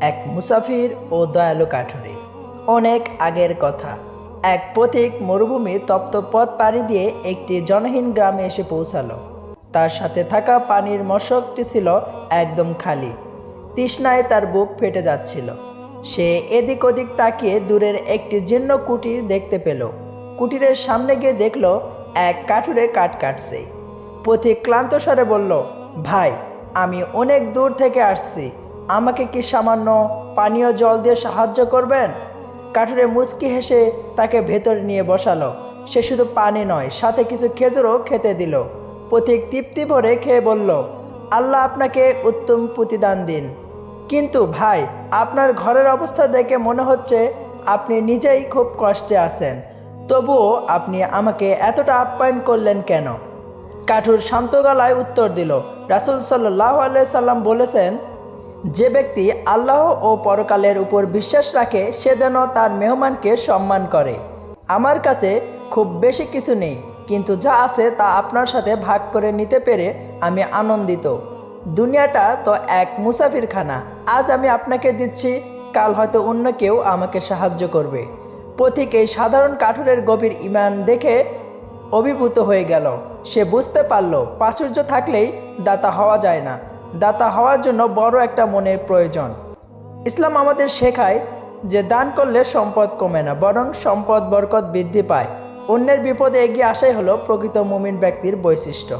এক মুসাফির ও দয়ালু কাঠুরে। অনেক আগের কথা। এক পথিক মরুভূমি তপ্ত পথ পাড়ি দিয়ে একটি জনহীন গ্রামে এসে পৌঁছালো। তার সাথে থাকা পানির মশকটি ছিল একদম খালি। তৃষ্ণায় তার বুক ফেটে যাচ্ছিল। সে এদিক ওদিক তাকিয়ে দূরের একটি জীর্ণ কুটির দেখতে পেল। কুটিরের সামনে গিয়ে দেখল, এক কাঠুরে কাঠ কাটছে। পথিক ক্লান্ত স্বরে বলল, ভাই, আমি অনেক দূর থেকে আসছি। আমাকে কি সামান্য পানীয় জল দিয়ে সাহায্য করবেন? কাঠুরে মুচকি হেসে তাকে ভেতরে নিয়ে বসালো। সে শুধু পানি নয়, সাথে কিছু খেজুরও খেতে দিল। পথিক তৃপ্তি ভরে খেয়ে বলল, আল্লাহ আপনাকে উত্তম প্রতিদান দিন। কিন্তু ভাই, আপনার ঘরের অবস্থা দেখে মনে হচ্ছে আপনি নিজেই খুব কষ্টে আছেন। তবুও আপনি আমাকে এতটা আপ্যায়ন করলেন কেন? কাঠুর শান্ত গলায় উত্তর দিল, রাসুল সাল্লাহ সাল্লাম বলেছেন যে ব্যক্তি আল্লাহ ও পরকালের উপর বিশ্বাস রাখে, সে যেন তার মেহমানকে সম্মান করে। আমার কাছে খুব বেশি কিছু নেই, কিন্তু যা আছে তা আপনার সাথে ভাগ করে নিতে পেরে আমি আনন্দিত। দুনিয়াটা তো এক মুসাফিরখানা। আজ আমি আপনাকে দিচ্ছি, কাল হয়তো অন্য কেউ আমাকে সাহায্য করবে। পথিক এই সাধারণ কাঠুরের গভীর ইমান দেখে অভিভূত হয়ে গেল। সে বুঝতে পারল, প্রাচুর্য থাকলেই দাতা হওয়া যায় না। দাতা হওয়ার জন্য বড় একটা মনের প্রয়োজন। ইসলাম আমাদের শেখায় যে দান করলে সম্পদ কমে না, বরং সম্পদ বরকত বৃদ্ধি পায়। অন্যের বিপদে এগিয়ে আসাই হলো প্রকৃত মুমিন ব্যক্তির বৈশিষ্ট্য।